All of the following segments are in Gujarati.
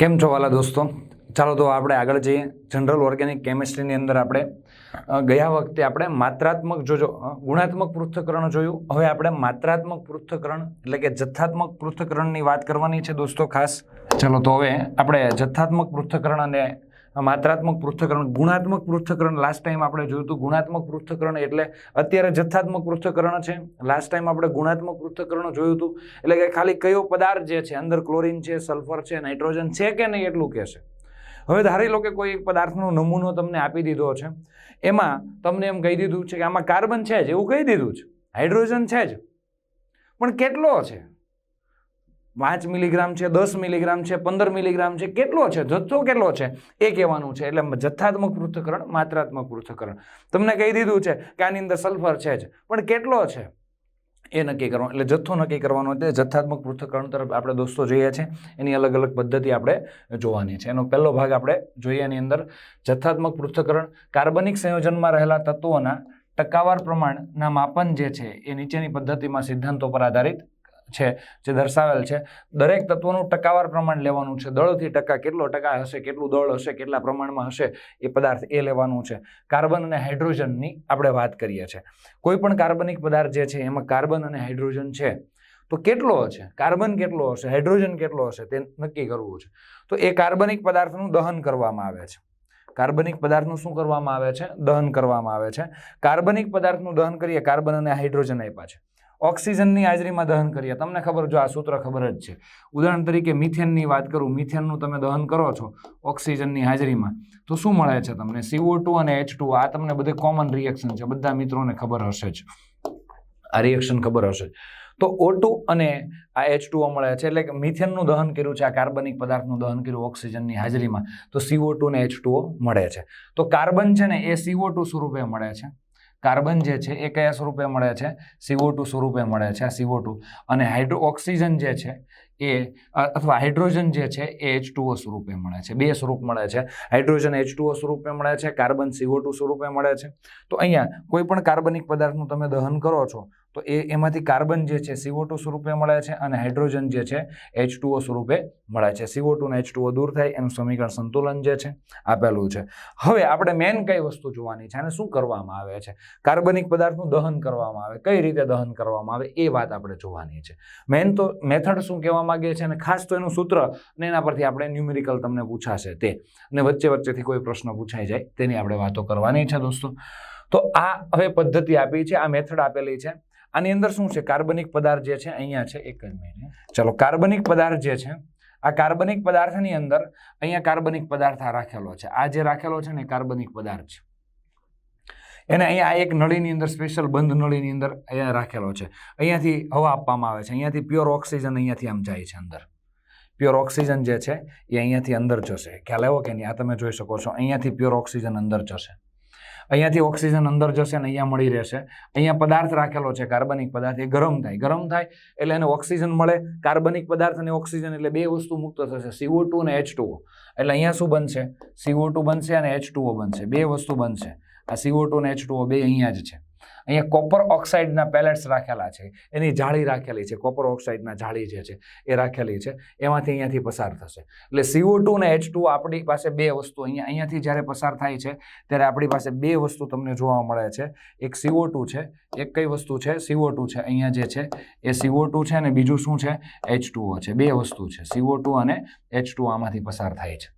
કેમ છો વાલા દોસ્તો? ચાલો તો આપણે આગળ જઈએ. જનરલ ઓર્ગેનિક કેમિસ્ટ્રીની અંદર આપણે ગયા વખતે આપણે માત્રાત્મક જોજો ગુણાત્મક પૃથ્થકરણ જોયું. હવે આપણે માત્રાત્મક પૃથ્થકરણ, એટલે કે જથ્થાત્મક પૃથ્થકરણની વાત કરવાની છે દોસ્તો ખાસ. ચાલો તો હવે આપણે જથ્થાત્મક પૃથ્થકરણ અને માત્રાત્મક પૃથ્થકરણ, ગુણાત્મક પૃથ્થકરણ લાસ્ટ ટાઈમ આપણે જોયું હતું. ગુણાત્મક પૃથ્થકરણ એટલે અત્યારે જથ્થાત્મક પૃથ્થકરણ છે. લાસ્ટ ટાઈમ આપણે ગુણાત્મક પૃથ્થકરણ જોયું હતું. એટલે કે ખાલી કયો પદાર્થ જે છે, અંદર ક્લોરીન છે સલ્ફર છે નાઇટ્રોજન છે કે નહીં એટલું કહેશે હવે ધારી લો કે કોઈ એક પદાર્થનો નમૂનો તમને આપી દીધો છે. એમાં તમને એમ કહી દીધું છે કે આમાં કાર્બન છે જ, એવું કહી દીધું છે. હાઇડ્રોજન છે જ. પણ કેટલો છે? પાંચ મિલીગ્રામ છે, દસ મિલીગ્રામ છે, પંદર મિલીગ્રામ છે, કેટલો છે? જથ્થો કેટલો છે? એ કહેવાનું છે. એટલે જથ્થાત્મક પૃથ્થકરણ, માત્રાત્મક પૃથ્થકરણ. તમને કહી દીધું છે કે આની અંદર સલ્ફર છે જ. પણ કેટલો છે? એ નક્કી કરવાનું. એટલે જથ્થો નક્કી કરવાનો એટલે જથ્થાત્મક પૃથ્થકરણ તરફ આપણે દોસ્તો જોઈએ છે. એની અલગ અલગ પદ્ધતિ આપણે જોવાની છે. એનો પહેલો ભાગ આપણે જોઈએ એની અંદર. જથ્થાત્મક પૃથ્થકરણ કાર્બનિક સંયોજનમાં રહેલા તત્વોના ટકાવાર પ્રમાણના માપન જે છે, એ નીચેની પદ્ધતિમાં સિદ્ધાંતો પર આધારિત છે, જે દર્શાવેલ છે. દરેક તત્વનું ટકાવાર પ્રમાણ લેવાનું છે. દળથી ટકા કેટલો ટકા હશે, કેટલું દળ હશે, કેટલા પ્રમાણમાં હશે, એ પદાર્થ એ લેવાનું છે. કાર્બન અને હાઇડ્રોજનની આપણે વાત કરીએ છીએ. કોઈ પણ કાર્બનિક પદાર્થ જે છે, એમાં કાર્બન અને હાઇડ્રોજન છે. તો કેટલો હશે? કાર્બન કેટલો હશે? હાઇડ્રોજન કેટલો હશે? તે નક્કી કરવું છે. તો એ કાર્બનિક પદાર્થનું દહન કરવામાં આવે છે. કાર્બનિક પદાર્થનું શું કરવામાં આવે છે? દહન કરવામાં આવે છે. કાર્બનિક પદાર્થનું દહન કરીએ, કાર્બન અને હાઇડ્રોજન આપ્યા છે. ઓક્સિજનની હાજરીમાં દહન કરીએ. તમને ખબર જો આ સૂત્ર ખબર જ છે. ઉદાહરણ તરીકે મિથેનની વાત કરું, મિથેનનું તમે દહન કરો છો ઓક્સિજનની હાજરીમાં, તો શું મળે છે તમને? સીઓ ટુ અને એચ આ તમને બધે કોમન રિએક્શન છે. બધા મિત્રોને ખબર હશે જ. આ રિએક્શન ખબર હશે તો ઓ અને આ એચ ટુઓ મળે છે. એટલે કે મિથેનનું દહન કર્યું છે, આ કાર્બનિક પદાર્થનું દહન કર્યું ઓક્સિજનની હાજરીમાં, તો C O two H two O મળે છે. તો કાર્બન છે ને એ સીઓ ટુ સ્વરૂપે મળે છે. કાર્બન જે છે એ કયા સ્વરૂપે મળે છે? સીઓ ટુ સ્વરૂપે મળે છે આ સીઓ ટુ અને હાઇડ્રો ઓક્સિજન જે છે એ, અથવા હાઇડ્રોજન જે છે એ એચ ટુઓ સ્વરૂપે મળે છે. બે સ્વરૂપ મળે છે. હાઇડ્રોજન એચ ટુઓ સ્વરૂપે મળે છે, કાર્બન સીઓ ટુ સ્વરૂપે મળે છે. તો અહીંયા કોઈ પણ કાર્બનિક પદાર્થનું તમે દહન કરો છો તો એ, એમાંથી કાર્બન જે છે સીઓ ટુ સ્વરૂપે મળે છે અને હાઇડ્રોજન જે છે એચ ટુઓ સ્વરૂપે મળે છે. C O two H two O દૂર થાય, એનું સમીકરણ સંતુલન જે છે, આપેલું છે. હવે આપણે મેન કઈ વસ્તુ જોવાની છે અને શું કરવામાં આવે છે? કાર્બનિક પદાર્થનું દહન કરવામાં આવે. કઈ રીતે દહન કરવામાં આવે, એ વાત આપણે જોવાની છે. મેન તો મેથડ શું કહેવા માગીએ છે અને ખાસ તો એનું સૂત્ર અને એના પરથી આપણે ન્યુમેરિકલ તમને પૂછાશે તે. અને વચ્ચે વચ્ચેથી કોઈ પ્રશ્ન પૂછાઈ જાય, તેની આપણે વાતો કરવાની છે દોસ્તો. તો આ હવે પદ્ધતિ આપી છે, આ મેથડ આપેલી છે. આની અંદર શું છે? કાર્બનિક પદાર્થ જે છે, અહીંયા છે, એક જ મિનિટ ચલો, કાર્બનિક પદાર્થ જે છે, આ કાર્બનિક પદાર્થની અંદર અહીંયા કાર્બનિક પદાર્થ આ રાખેલો છે. આ જે રાખેલો છે ને કાર્બનિક પદાર્થ છે. એને અહીંયા એક નળીની અંદર, સ્પેશિયલ બંધ નળીની અંદર અહીંયા રાખેલો છે. અહીંયાથી હવા આપવામાં આવે છે. અહીંયાથી પ્યોર ઓક્સિજન અહીંયાથી આમ જાય છે અંદર. પ્યોર ઓક્સિજન જે છે, એ અહીંયાથી અંદર જશે. ખ્યાલ આવ્યો કે નહીં? આ તમે જોઈ શકો છો. અહીંયાથી પ્યોર ઓક્સિજન અંદર જશે. અહીંયાથી ઓક્સિજન અંદર જશે અને અહીંયા મળી રહેશે. અહીંયા પદાર્થ રાખેલો છે, કાર્બનિક પદાર્થ, એ ગરમ થાય. ગરમ થાય એટલે એને ઓક્સિજન મળે. કાર્બનિક પદાર્થ અને ઓક્સિજન એટલે બે વસ્તુ મુક્ત થશે C O two H two O એટલે અહીંયા શું બનશે? સીઓ ટુ બનશે અને એચ ટુઓ બનશે. બે વસ્તુ બનશે. આ C O two H two O બે અહીંયા જ છે. અહીંયા કોપર ઓક્સાઇડના પેલેટ્સ રાખેલા છે. એની જાળી રાખેલી છે. કોપર ઓક્સાઇડના જાળી જે છે, એ રાખેલી છે. એમાંથી અહીંયાથી પસાર થશે. એટલે સીઓ ટુ ને એચ ટુ આપણી પાસે બે વસ્તુ અહીંયા, અહીંયાથી જ્યારે પસાર થાય છે, ત્યારે આપણી પાસે બે વસ્તુ તમને જોવા મળે છે. એક સીઓ ટુ છે, એક કઈ વસ્તુ છે? સીઓ ટુ છે. અહીંયા જે છે, એ સીઓ ટુ છે અને બીજું શું છે? એચ ટુઓ છે. બે વસ્તુ છે. સીઓ ટુ અને એચ ટુ આમાંથી પસાર થાય છે.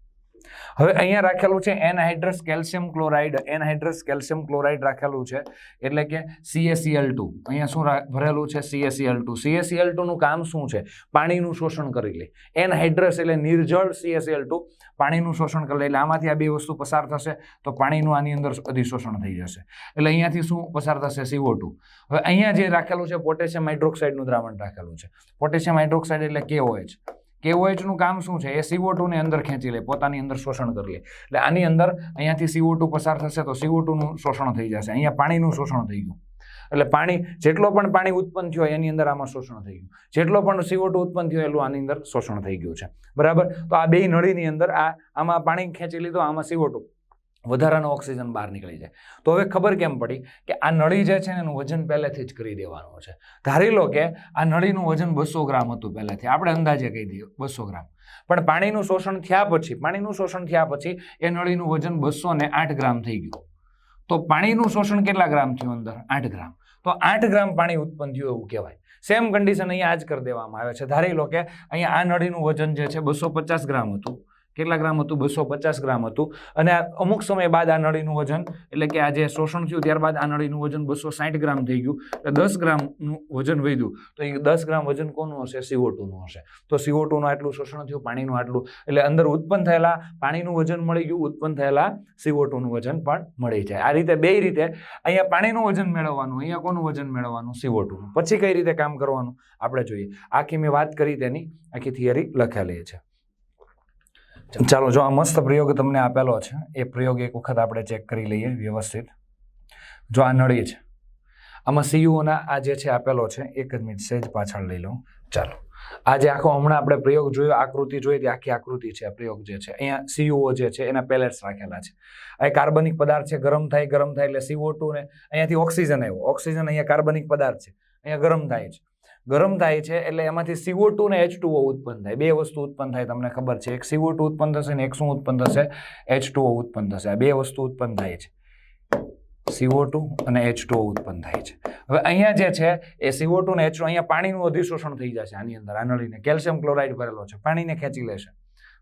હવે અહીંયા રાખેલું છે anhydrous calcium chloride. Anhydrous calcium chloride રાખેલું છે એટલે કે સીએસીએલ ટુ. અહીંયા શું ભરેલું છે સીએસીએલ ટુ. સીએસીએલ ટુનું કામ શું છે? પાણીનું શોષણ કરી લે. એનહાઇડ્રસ એટલે નિર્જળ સીએસીએલ ટુ. પાણીનું શોષણ કરી લે. એટલે આમાંથી આ બે વસ્તુ પસાર થશે તો પાણીનું આની અંદર અધિશોષણ થઈ જશે. એટલે અહીંયાથી શું પસાર થશે? CO two. હવે અહીંયા જે રાખેલું છે, પોટેશિયમ હાઇડ્રોક્સાઇડનું દ્રાવણ રાખેલું છે. પોટેશિયમ હાઇડ્રોક્સાઇડ એટલે KOH KOH નું કામ શું છે? એ CO2 ને અંદર ખેંચી લે, પોતાની અંદર શોષણ કરી લે. એટલે આની અંદર અહીંયાથી CO2 પસાર થશે તો CO2 નું શોષણ થઈ જશે. અહીંયા પાણીનું શોષણ થઈ ગયું. એટલે પાણી, જેટલો પણ પાણી ઉત્પન્ન થયો એની અંદર આમાં શોષણ થઈ ગયું. જેટલો પણ CO2 ઉત્પન્ન થયો એટલું આની અંદર શોષણ થઈ ગયું છે. બરાબર? તો આ બે નળીની અંદર આ, આમાં પાણી ખેંચી લીધું, આમાં CO2 વધારાનો ઓક્સિજન બહાર નીકળી જાય. તો હવે ખબર કેમ પડી કે આ નળી જે છે ને એનું વજન પહેલેથી જ કરી દેવાનું છે. ધારી લો કે આ નળીનું વજન બસો ગ્રામ હતું પહેલેથી. આપણે અંદાજે કહી દઈએ બસો ગ્રામ. પણ પાણીનું શોષણ થયા પછી, પાણીનું શોષણ થયા પછી એ નળીનું વજન બસો ને આઠ ગ્રામ થઈ ગયું. તો પાણીનું શોષણ કેટલા ગ્રામ થયું અંદર? આઠ ગ્રામ. તો આઠ ગ્રામ પાણી ઉત્પન્ન થયું એવું કહેવાય. સેમ કન્ડિશન અહીંયા આ જ કરી દેવામાં આવે છે. ધારી લો કે અહીંયા આ નળીનું વજન જે છે બસો પચાસ ગ્રામ હતું. કેટલા ગ્રામ હતું? બસો પચાસ ગ્રામ હતું. અને અમુક સમય બાદ આ નળીનું વજન, એટલે કે આ જે શોષણ થયું ત્યારબાદ આ નળીનું વજન બસો સાઠ ગ્રામ થઈ ગયું. એટલે દસ ગ્રામનું વજન વધ્યું. તો એ દસ ગ્રામ વજન કોનું હશે? સીઓટુનું હશે. તો સીઓટુનું આટલું શોષણ થયું, પાણીનું આટલું. એટલે અંદર ઉત્પન્ન થયેલા પાણીનું વજન મળી ગયું, ઉત્પન્ન થયેલા સીઓટુનું વજન પણ મળી જાય. આ રીતે બે રીતે અહીંયા પાણીનું વજન મેળવવાનું, અહીંયા કોનું વજન મેળવવાનું? સીઓટુનું પછી કઈ રીતે કામ કરવાનું? આપણે જોઈએ. આખી મેં વાત કરી તેની, આખી થિયરી લખેલી છે. ચાલો જો આ મસ્ત પ્રયોગ તમને આપેલો છે, એ પ્રયોગ એક વખત આપણે ચેક કરી લઈએ વ્યવસ્થિત. જો આ નળી છે, આમાં સીયુઓના આ જે છે આપેલો છે, એક જ મિનિટ સેજ પાછળ લઈ લઉં ચાલો, આ જે આખો હમણાં આપણે પ્રયોગ જોયો, આકૃતિ જોઈ, તે આખી આકૃતિ છે પ્રયોગ જે છે. અહીંયા સીયુઓ જે છે, એના પેલેટ્સ રાખેલા છે. આ કાર્બનિક પદાર્થ છે, ગરમ થાય ગરમ થાય એટલે સીઓ ટુ ને અહીંયાથી ઓક્સિજન આવ્યો. ઓક્સિજન અહીંયા કાર્બનિક પદાર્થ છે, અહીંયા ગરમ થાય છે. ગરમ થાય છે એટલે એમાંથી સીઓ ટુ ને એચ ટુઓ ઉત્પન્ન થાય. બે વસ્તુ ઉત્પન્ન થાય, તમને ખબર છે. એક સીઓ ટુ ઉત્પન્ન થશે ને એક શું ઉત્પન્ન થશે? એચ ટુઓ ઉત્પન્ન થશે. આ બે વસ્તુ ઉત્પન્ન થાય છે. સીઓ ટુ અને એચ ટુઓ ઉત્પન્ન થાય છે. હવે અહીંયા જે છે, એ સીઓ ટુ ને એચ ટુ અહીંયા પાણીનું અધિશોષણ થઈ જશે આની અંદર, આનળીને. નળીને કેલ્શિયમ ક્લોરાઇડ ભરેલો છે. પાણીને ખેંચી લેશે.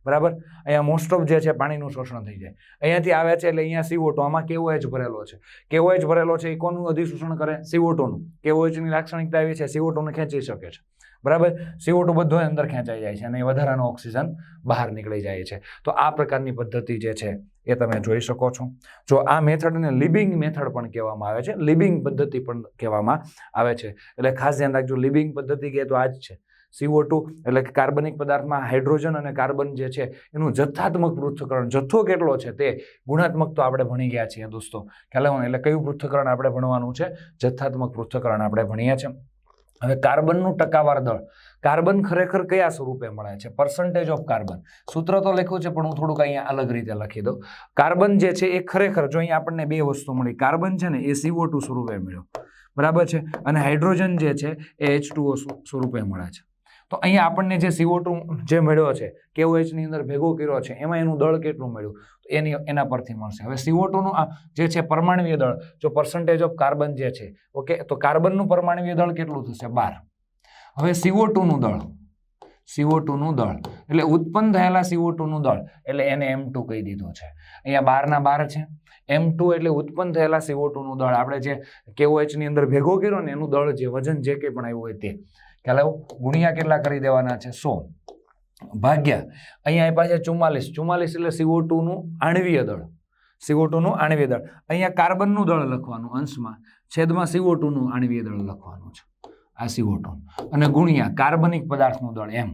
બરાબર? અહીંયા મોસ્ટ ઓફ જે છે પાણીનું શોષણ થઈ જાય. અહીંયાથી આવે છે એટલે અહીંયા સીઓટો આમાં કેવો એચ ભરેલો છે. કેવો એચ ભરેલો છે એ કોનું અધિશોષણ કરે? સીઓટોનું કેવો એચની લાક્ષણિકતા એવી છે સીઓટોને ખેંચી શકે છે. બરાબર? સીઓટો બધો અંદર ખેંચાઈ જાય છે અને એ વધારાનો ઓક્સિજન બહાર નીકળી જાય છે. તો આ પ્રકારની પદ્ધતિ જે છે એ તમે જોઈ શકો છો. જો આ મેથડને લિબિંગ મેથડ પણ કહેવામાં આવે છે, લિબિંગ પદ્ધતિ પણ કહેવામાં આવે છે. એટલે ખાસ ધ્યાન રાખજો, લિબિંગ પદ્ધતિ કહે તો આ જ છે. સીઓ ટુ એટલે કે કાર્બનિક પદાર્થમાં હાઇડ્રોજન અને કાર્બન જે છે, એનું જથ્થાત્મક પૃથ્થકરણ, જથ્થો કેટલો છે તે ગુણાત્મક તો આપણે ભણી ગયા છીએ દોસ્તો. ખ્યાલ એટલે કયું પૃથ્થકરણ આપણે ભણવાનું છે? જથ્થાત્મક પૃથ્થકરણ આપણે ભણીએ છીએ. હવે કાર્બનનું ટકાવાર દળ. કાર્બન ખરેખર કયા સ્વરૂપે મળે છે? પર્સન્ટેજ ઓફ કાર્બન સૂત્ર તો લખ્યું છે, પણ હું થોડુંક અહીંયા અલગ રીતે લખી દઉં. કાર્બન જે છે એ ખરેખર, જો અહીંયા આપણને બે વસ્તુ મળી, કાર્બન છે ને એ સીઓ સ્વરૂપે મળ્યો. બરાબર છે? અને હાઇડ્રોજન જે છે એ એચ સ્વરૂપે મળે છે. તો અહીંયા આપણને જે સીઓ ટુ જે મળ્યો છે કેઓએચની એચની અંદર ભેગો કર્યો છે, એમાં એનું દળ કેટલું મળ્યું? એની, એના પરથી મળશે. હવે સીઓ ટુનું જે છે પરમાણવીય દળ, જો પર્સન્ટેજ ઓફ કાર્બન જે છે, ઓકે, તો કાર્બનનું પરમાણવીય દળ કેટલું થશે? બાર. હવે સીઓ ટુનું દળ સીઓ ટુનું દળ, એટલે ઉત્પન્ન થયેલા સીઓ ટુનું દળ, એટલે એને એમ ટુ કહી દીધું છે. અહીંયા બારના બાર છે. એમ ટુ એટલે ઉત્પન્ન થયેલા સીઓ ટુનું દળ. આપણે જે કેઓએચની એચની અંદર ભેગો કર્યો ને, એનું દળ જે વજન જે કંઈ પણ આવ્યું હોય તે. ખ્યાલ આવ્યો? ગુણ્યા કેટલા કરી દેવાના છે? સો. ભાગ્યા. અહીંયા આપ્યા છે ચુમ્માલીસ. ચુમ્માલીસ એટલે સીઓ ટુનું આણવીય દળ. સીઓ ટુનું આણવીય દળ. અહીંયા કાર્બનનું દળ લખવાનું અંશમાં. છેદમાં સીઓ ટુનું આણવીય દળ લખવાનું છે. આ સીઓ ટુ અને ગુણ્યા કાર્બનિક પદાર્થનું દળ એમ.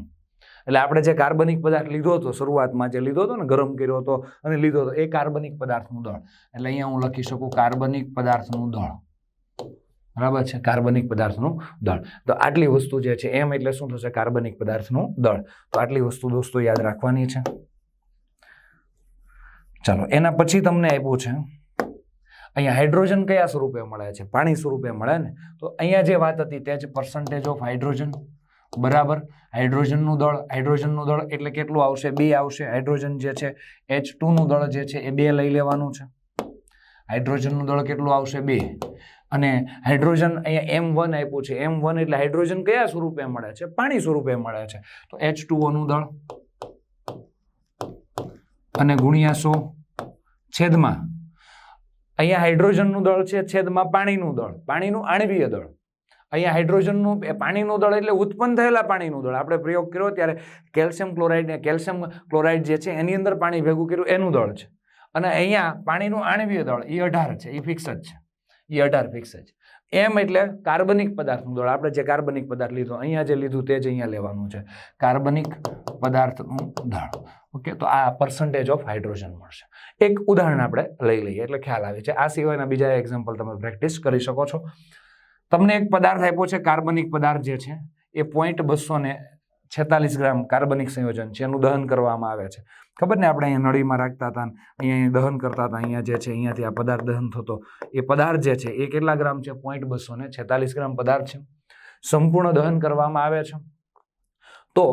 એટલે આપણે જે કાર્બનિક પદાર્થ લીધો હતો, શરૂઆતમાં જે લીધો હતો ને, ગરમ કર્યો હતો અને લીધો હતો, એ કાર્બનિક પદાર્થનું દળ. એટલે અહીંયા હું લખી શકું કાર્બનિક પદાર્થનું દળ. બરાબર છે? કાર્બનિક પદાર્થનું દળ. તો આટલી વસ્તુ જે છે એમ એટલે શું થશે? કાર્બનિક પદાર્થનું દળ. તો આટલી વસ્તુ દોસ્તો યાદ રાખવાની છે. ચાલો, એના પછી તમને આપ્યું છે, અહીંયા હાઇડ્રોજન કયા સ્વરૂપે મળે છે? પાણી સ્વરૂપે મળે ને? તો અહીંયા જે વાત હતી તે જ પર્સન્ટેજ ઓફ હાઇડ્રોજન બરાબર? હાઇડ્રોજનનું દળ હાઇડ્રોજનનું દળ એટલે કેટલું આવશે? બે આવશે. હાઇડ્રોજન જે છે એચ ટુનું દળ જે છે એ બે લઈ લેવાનું છે. હાઇડ્રોજનનું દળ કેટલું આવશે? બે. અને હાઇડ્રોજન અહીંયા એમ વન આપ્યું છે. એમ વન એટલે હાઇડ્રોજન કયા સ્વરૂપે મળે છે? પાણી સ્વરૂપે મળે છે. તો એચ ટુઓનું દળ અને ગુણ્યા સો છેદમાં. અહીંયા હાઇડ્રોજનનું દળ છે છેદમાં પાણીનું દળ. પાણીનું આણવીય દળ. અહીંયા હાઇડ્રોજનનું પાણીનું દળ એટલે ઉત્પન્ન થયેલા પાણીનું દળ. આપણે પ્રયોગ કર્યો ત્યારે કેલ્શિયમ ક્લોરાઇડ કેલ્શિયમ ક્લોરાઇડ જે છે એની અંદર પાણી ભેગું કર્યું એનું દળ છે. અને અહીંયા પાણીનું આણવીય દળ એ અઢાર છે એ ફિક્સ જ છે. એ અઢાર ફિક્સ જ એમ એટલે કાર્બનિક પદાર્થનું દળ. આપણે જે કાર્બનિક પદાર્થ લીધો, અહીંયા જે લીધું તે જ અહીંયા લેવાનું છે. કાર્બનિક પદાર્થનું દળ. ઓકે, તો આ પર્સન્ટેજ ઓફ હાઇડ્રોજન મળશે. એક ઉદાહરણ આપણે લઈ લઈએ, એટલે ખ્યાલ આવે છે આ સિવાયના બીજા એક્ઝામ્પલ તમે પ્રેક્ટિસ કરી શકો છો. તમને એક પદાર્થ આપ્યો છે, કાર્બનિક પદાર્થ જે છે, એ પોઈન્ટ બસો ને છેતાલીસ ગ્રામ કાર્બનિક સંયોજન છે, એનું દહન કરવામાં આવે છે. ખબર ને, આપણે અહીંયા નળીમાં રાખતા હતા અહીંયા દહન કરતા હતા, અહીંયા જે છે, અહીંયાથી આ પદાર્થ દહન થતો. એ પદાર્થ જે છે, એ કેટલા ગ્રામ છે? પોઈન્ટ બસો ને છેતાલીસ ગ્રામ પદાર્થ છે. સંપૂર્ણ દહન કરવામાં આવે છે. તો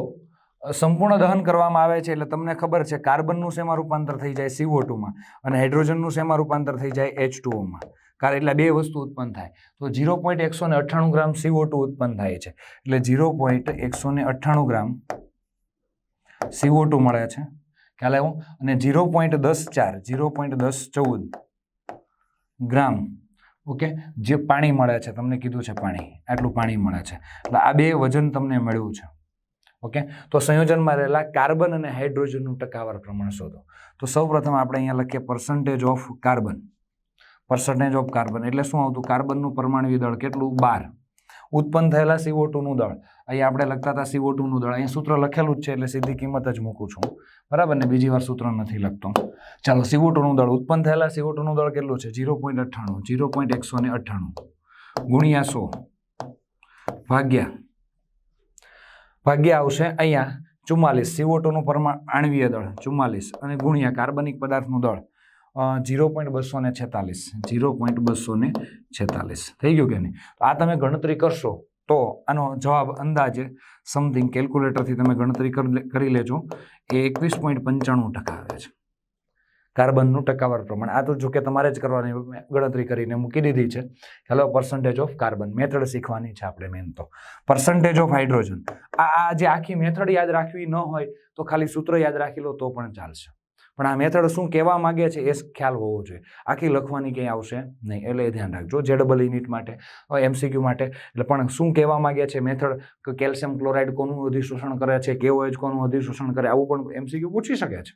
સંપૂર્ણ દહન કરવામાં આવે છે એટલે તમને ખબર છે, કાર્બનનું શેમાં રૂપાંતર થઈ જાય? સીઓ અને હાઇડ્રોજનનું શેમાં રૂપાંતર થઈ જાય? એચ ટુઓમાં કારણ એટલે બે વસ્તુ ઉત્પન્ન થાય. તો ઝીરો પોઈન્ટ એકસો ને અઠ્ઠાણું ગ્રામ સીઓ ટુ ઉત્પન્ન થાય છે. એટલે ઝીરો પોઈન્ટ એકસો ને અઠ્ઠાણું ગ્રામ સીઓ ટુ મળે છે. ખ્યાલ આવ્યો? અને ઝીરો પોઈન્ટ દસ ચાર, ઝીરો પોઈન્ટ દસ ચૌદ ગ્રામ, ઓકે? જે પાણી મળે છે. તમને કીધું છે પાણી. આટલું પાણી મળે છે. એટલે આ બે વજન તમને મળ્યું છે. ઓકે? તો સંયોજનમાં રહેલા કાર્બન અને હાઇડ્રોજનનું ટકાવાર પ્રમાણ શોધો. તો સૌપ્રથમ આપણે અહીંયા લખીએ percentage of carbon percentage of carbon એટલે શું આવતું? કાર્બનનું પરમાણુ દળ કેટલું? બાર. ઉત્પન્ન થયેલા સીઓ ટુનું દળ. અહીંયા આપણે લખતા હતા સીઓ ટુનું દળ. અહીંયા સૂત્ર લખેલું જ છે, એટલે સીધી કિંમત જ મૂકું છું. બરાબર ને? બીજી વાર સૂત્ર નથી લખતો. ચાલો સીઓ ટુનું દળ. ઉત્પન્ન થયેલા સીઓ ટુનું દળ કેટલું છે? ઝીરો પોઈન્ટ અઠ્ઠાણું. ઝીરો પોઈન્ટ એકસો ને અઠ્ઠાણું. ગુણ્યા સો. ભાગ્યા. ભાગ્યા આવશે અહીંયા ચુમ્માલીસ. સીઓ ટુનું પરમાણ આણવીય દળ. ચુમ્માલીસ. અને ગુણ્યા કાર્બનિક પદાર્થનું દળ. ઝીરો પોઈન્ટ બસો ને છેતાલીસ. ઝીરો પોઈન્ટ બસો ને છેતાલીસ. થઈ ગયું કે નહીં? આ તમે ગણતરી કરશો તો આનો જવાબ અંદાજે સમથિંગ કેલ્ક્યુલેટરથી તમે ગણતરી કરી લેજો એ એકવીસ પોઈન્ટ પંચાણું ટકા આવે છે. કાર્બનનું ટકાવાર પ્રમાણ. આ તો જો કે તમારે જ કરવાની ગણતરી કરીને મૂકી દીધી છે. Hello percentage of carbon method શીખવાની છે આપણે મેન તો. પર્સન્ટેજ ઓફ હાઇડ્રોજન આ જે આખી મેથડ યાદ રાખવી ન હોય તો ખાલી સૂત્ર યાદ રાખી લો તો પણ ચાલશે. પણ આ મેથડ શું કહેવા માંગે છે એ ખ્યાલ હોવો જોઈએ. આખી લખવાની ક્યાંય આવશે નહીં, એટલે એ ધ્યાન રાખજો જેડબલ યુનિટ માટે એમસીક્યુ માટે. એટલે પણ શું કહેવા માંગે છે મેથડ? કે કેલ્શિયમ ક્લોરાઇડ કોનું અધિશોષણ કરે છે કેવો એજ કોનું અધિશોષણ કરે, આવું પણ એમસીક્યુ પૂછી શકે છે.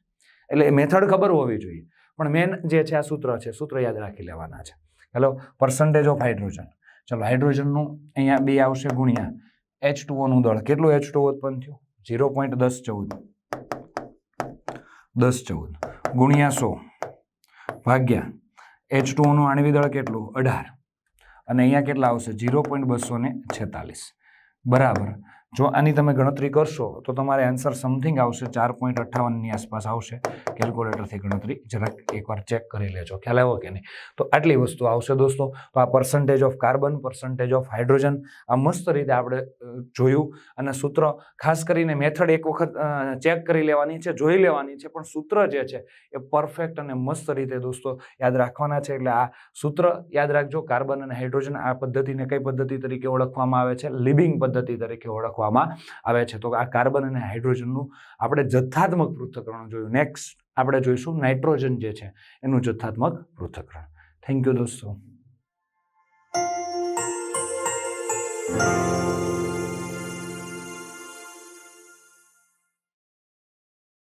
એટલે મેથડ ખબર હોવી જોઈએ. પણ મેન જે છે આ સૂત્ર છે, સૂત્ર યાદ રાખી લેવાના છે. હેલો પર્સન્ટેજ ઓફ હાઇડ્રોજન ચલો, હાઇડ્રોજનનું અહીંયા બે આવશે ગુણ્યા. એચ ટુઓનું દળ કેટલું એચ ટુ ઉત્પન્ન થયું? ઝીરો પોઈન્ટ દસ ચૌદ. દસ ચૌદ. ગુણ્યા સો. ભાગ્યા. એચ ટુઓનું આણવી દળ કેટલું? અઢાર. અને અહીંયા કેટલા આવશે? ઝીરો પોઈન્ટ બસો ને છેતાલીસ. બરાબર. જો આની તમે ગણતરી કરશો, તો તમારે આન્સર સમથિંગ આવશે, ચાર પોઈન્ટ અઠ્ઠાવનની આસપાસ આવશે. કેલ્ક્યુલેટરથી ગણતરી જરાક એકવાર ચેક કરી લેજો, ખ્યાલ આવ્યો કે નહીં? તો આટલી વસ્તુ આવશે દોસ્તો. તો આ percentage of carbon percentage of hydrogen આ મસ્ત રીતે આપણે જોયું. અને સૂત્ર ખાસ કરીને મેથડ એક વખત ચેક કરી લેવાની છે, જોઈ લેવાની છે, પણ સૂત્ર જે છે એ પરફેક્ટ અને મસ્ત રીતે દોસ્તો યાદ રાખવાના છે. એટલે આ સૂત્ર યાદ રાખજો. કાર્બન અને હાઇડ્રોજન આ પદ્ધતિને કઈ પદ્ધતિ તરીકે ઓળખવામાં આવે છે? લિવિંગ પદ્ધતિ તરીકે ઓળખવામાં આપવામાં આવે છે. તો આ કાર્બન અને હાઇડ્રોજનનું આપણે જથ્થાત્મક પૃથ્થકરણ જોયું. નેક્સ્ટ આપણે જોઈશું નાઇટ્રોજન જે છે, એનું જથ્થાત્મક પૃથ્થકરણ. થેન્ક યુ દોસ્તો.